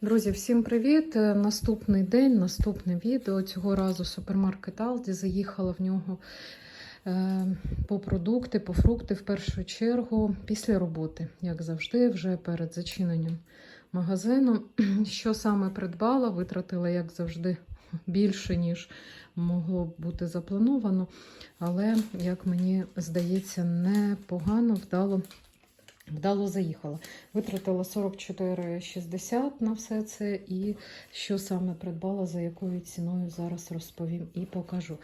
Друзі, всім привіт! Е, Наступний день, наступне відео. Цього разу супермаркет Алді. Заїхала в нього е, по продукти, по фрукти в першу чергу після роботи, як завжди, вже перед зачиненням магазину. Що саме придбала, витратила, як завжди, більше, ніж могло бути заплановано. Але, як мені здається, непогано вдало. Вдало заїхала. Витратила 44,60 на все це, і що саме придбала, за якою ціною зараз розповім і покажу.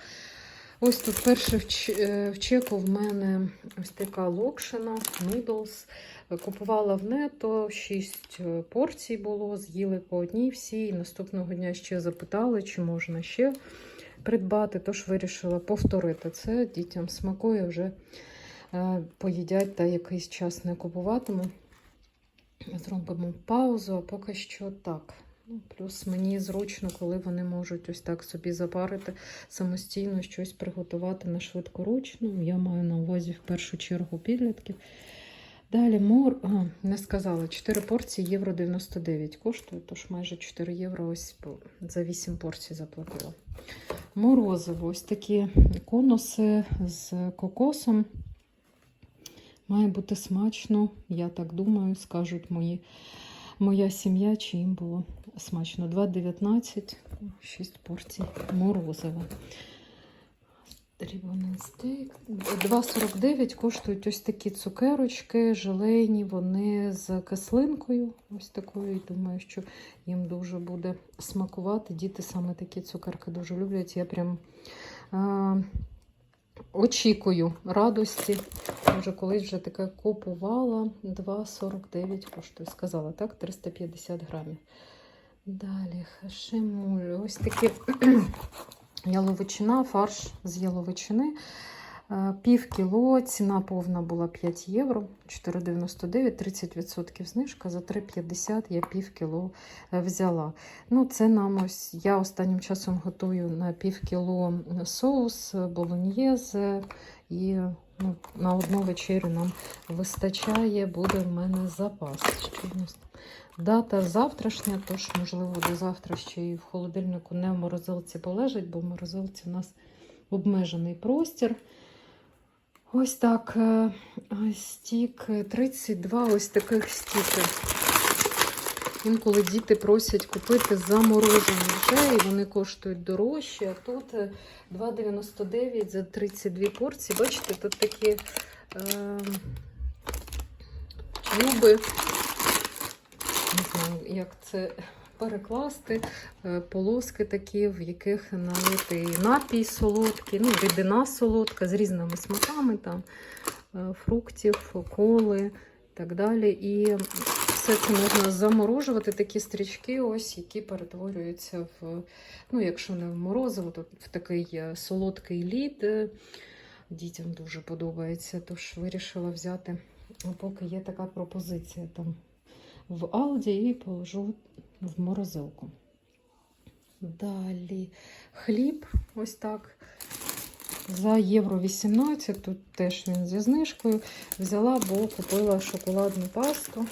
Ось тут перше в, е, чеку в мене ось така локшина, noodles. Купувала в нето 6 порцій було, з'їли по одній всі. І наступного дня ще запитали, чи можна ще придбати. Тож вирішила повторити це. Дітям смакує вже е, поїдять та якийсь час не купуватиму. Зробимо паузу, а поки що так. Ну, Плюс мені зручно, коли вони можуть ось так собі запарити самостійно щось приготувати на швидкоручну. Я маю на увазі в першу чергу підлітків. Далі мор, а, не сказала, 4 порції євро 99 коштує, тож майже 4 євро ось за 8 порцій заплатила. Морозиво, ось такі конуси з кокосом. Має бути смачно, я так думаю, скажуть мої, моя сім'я, чи їм було смачно. 2,19, 6 порцій морозива. Стейк. 2,49 коштують ось такі цукерочки, желейні, вони з кислинкою. Ось такою. Думаю, що їм дуже буде смакувати. Діти саме такі цукерки дуже люблять. Я прям а, очікую радості. Може, колись вже таке купувала. 2,49 коштує. Сказала, так? 350 грамів. Далі хашимулю. Ось такі яловичина, фарш з яловичини. Е, Пів кіло, ціна повна була 5 євро, 4,99, 30% знижка. За 3,50 я пів кіло е, взяла. Ну, це нам ось, я останнім часом готую на пів кіло соус болоньєзе і ну, на одну вечерю нам вистачає, буде в мене запас. Дата завтрашня, тож, можливо, до завтра ще і в холодильнику не в морозилці полежить, бо в морозилці у нас обмежений простір. Ось так, е, стік 32 ось таких стіків. Інколи діти просять купити заморожені вже, і вони коштують дорожче. А тут е, 2,99 за 32 порції. Бачите, тут такі е, тюби. Не знаю, як це перекласти. Е, Полоски такі, в яких налитий напій солодкий, ну, рідина солодка з різними смаками, там, е, фруктів, коли так далі. І все це можна заморожувати, такі стрічки, ось, які перетворюються в, ну, якщо не в морозиво, то в такий е, солодкий лід. Дітям дуже подобається, тож вирішила взяти, поки є така пропозиція там в Алді і положу в морозилку. Далі хліб, ось так. За євро 18, тут теж він зі знижкою. Взяла, бо купила шоколадну пасту.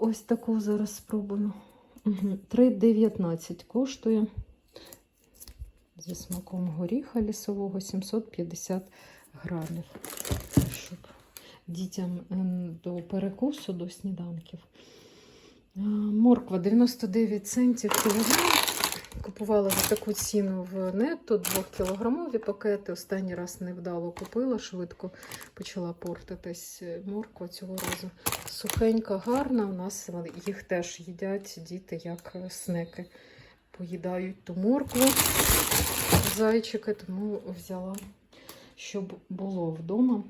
Ось таку зараз спробую. Угу. 3,19 коштує. Зі смаком горіха лісового 750 грамів. Дітям ем, до перекусу, до сніданків. Морква 99 центів кілограм. Купувала за таку ціну в нетто 2-кілограмові пакети. Останній раз невдало купила, швидко почала портитись морква цього разу. Сухенька, гарна. У нас їх теж їдять діти як снеки. Поїдають ту моркву зайчики, тому взяла, щоб було вдома.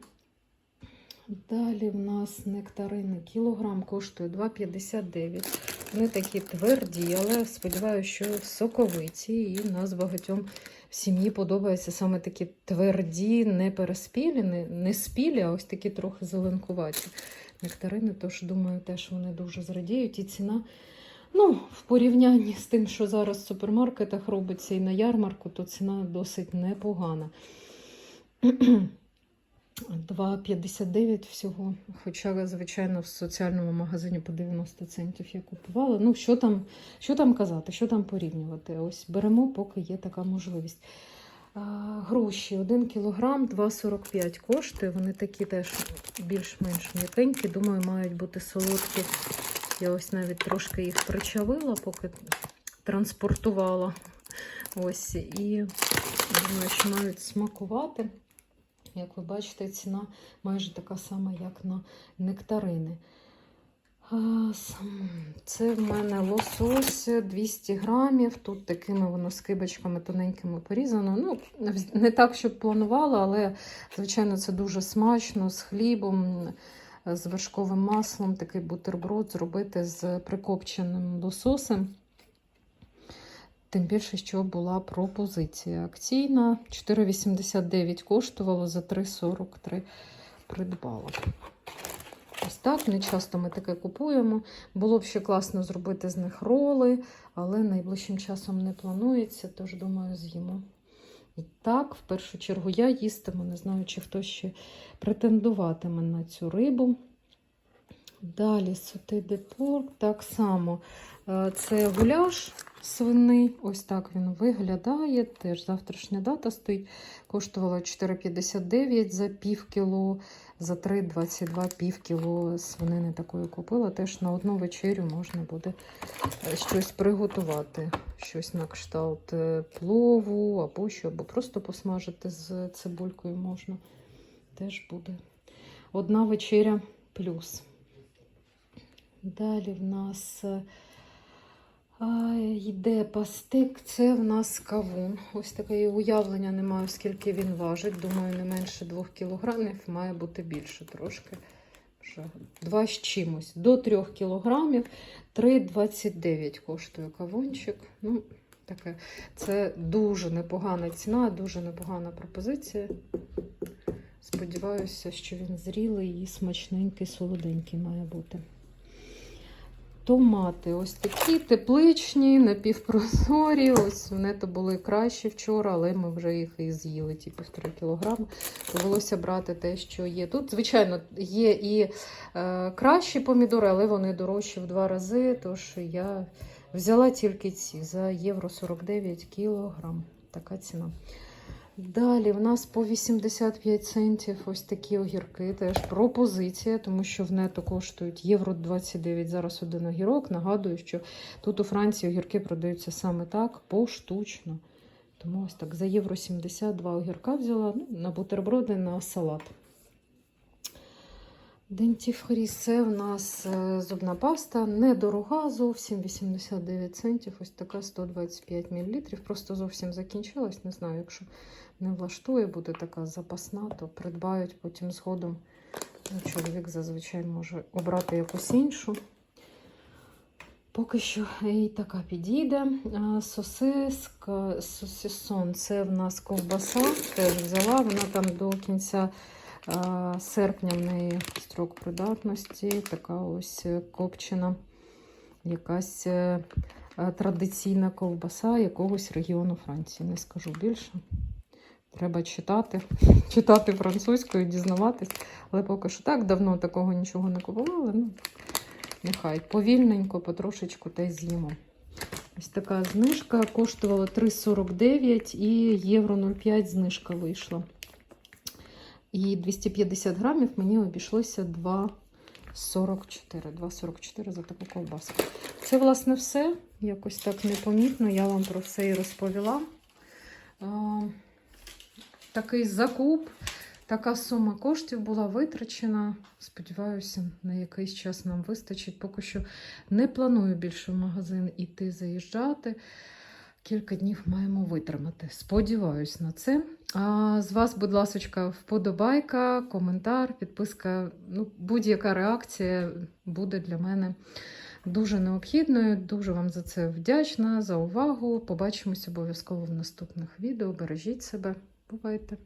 Далі в нас нектарини. Кілограм коштує 2,59. Вони такі тверді, але сподіваюся, що соковиті. І нас багатьом в сім'ї подобаються саме такі тверді, не переспілі, не, не спілі, а ось такі трохи зеленкуваті нектарини. Тож, думаю, теж вони дуже зрадіють. І ціна, ну, в порівнянні з тим, що зараз в супермаркетах робиться і на ярмарку, то ціна досить непогана. 2,59 всього. Хоча, звичайно, в соціальному магазині по 90 центів я купувала. Ну, що там, що там казати, що там порівнювати? Ось беремо, поки є така можливість. А, груші 1 кілограм 2,45 коштує. Вони такі теж більш-менш м'якенькі. Думаю, мають бути солодкі. Я ось навіть трошки їх причавила, поки транспортувала. Ось, і думаю, що мають смакувати. Як ви бачите, ціна майже така сама, як на нектарини. Це в мене лосось 200 грамів. Тут такими воно скибочками тоненькими порізано. Ну, не так, щоб планувала, але, звичайно, це дуже смачно з хлібом, з вершковим маслом. Такий бутерброд зробити з прикопченим лососем. Тим більше, що була пропозиція акційна. 4,89 коштувало, за 3,43 придбала. Ось так, не часто ми таке купуємо. Було б ще класно зробити з них роли, але найближчим часом не планується, тож думаю, з'їмо. І так, в першу чергу, я їстиму, не знаю, чи хтось ще претендуватиме на цю рибу. Далі соти де порк, так само. Е, Це гуляш свиний. Ось так він виглядає. Теж завтрашня дата стоїть. Коштувало 4,59 за пів кіло, за 3,22 пів кіло свинини такої купила. Теж на одну вечерю можна буде е, щось приготувати. Щось на кшталт е, плову або що, або просто посмажити з цибулькою можна. Теж буде одна вечеря плюс. Далі в нас е, йде пастик, це в нас кавун. Ось таке уявлення не маю, скільки він важить. Думаю, не менше 2 кілограмів, має бути більше трошки. Два з чимось. До 3 кілограмів 3,29 коштує кавунчик. Ну, таке. Це дуже непогана ціна, дуже непогана пропозиція. Сподіваюся, що він зрілий і смачненький, солоденький має бути. Томати ось такі тепличні, напівпрозорі. Ось вони то були кращі вчора, але ми вже їх і з'їли, ті півтори кілограми. Довелося брати те, що є. Тут, звичайно, є і е, кращі помідори, але вони дорожчі в два рази. Тож я взяла тільки ці за євро 49 кілограм. Така ціна. Далі в нас по 85 центів ось такі огірки. Теж пропозиція, тому що в нето коштують євро 29 зараз один огірок. Нагадую, що тут у Франції огірки продаються саме так, поштучно. Тому ось так за євро 72 огірка взяла ну, на бутерброди на салат. Дентіфрі це в нас е, зубна паста, недорога, зовсім 89 центів, ось така 125 мл. Просто зовсім закінчилась. Не знаю, якщо не влаштує, буде така запасна, то придбають потім згодом. Ну, чоловік зазвичай може обрати якусь іншу. Поки що і така підійде. Сосиска, сосисон це в нас ковбаса. Теж взяла. Вона там до кінця серпня в неї строк придатності. Така ось копчена, якась е, е, традиційна ковбаса якогось регіону Франції. Не скажу більше. Треба читати, читати французькою, дізнаватись. Але поки що так давно такого нічого не купували. Ну, нехай повільненько, потрошечку та з'їмо. Ось така знижка коштувала 3,49 і євро 0,5 знижка вийшла. І 250 грамів мені обійшлося 2,44. 2,44 за таку ковбаску. Це, власне, все. Якось так непомітно. Я вам про все і розповіла. Такий закуп, така сума коштів була витрачена. Сподіваюся, на якийсь час нам вистачить. Поки що не планую більше в магазин іти заїжджати. Кілька днів маємо витримати. Сподіваюсь на це. А з вас, будь ласка, вподобайка, коментар, підписка. Ну, будь-яка реакція буде для мене дуже необхідною. Дуже вам за це вдячна, за увагу. Побачимось обов'язково в наступних відео. Бережіть себе. Бувайте!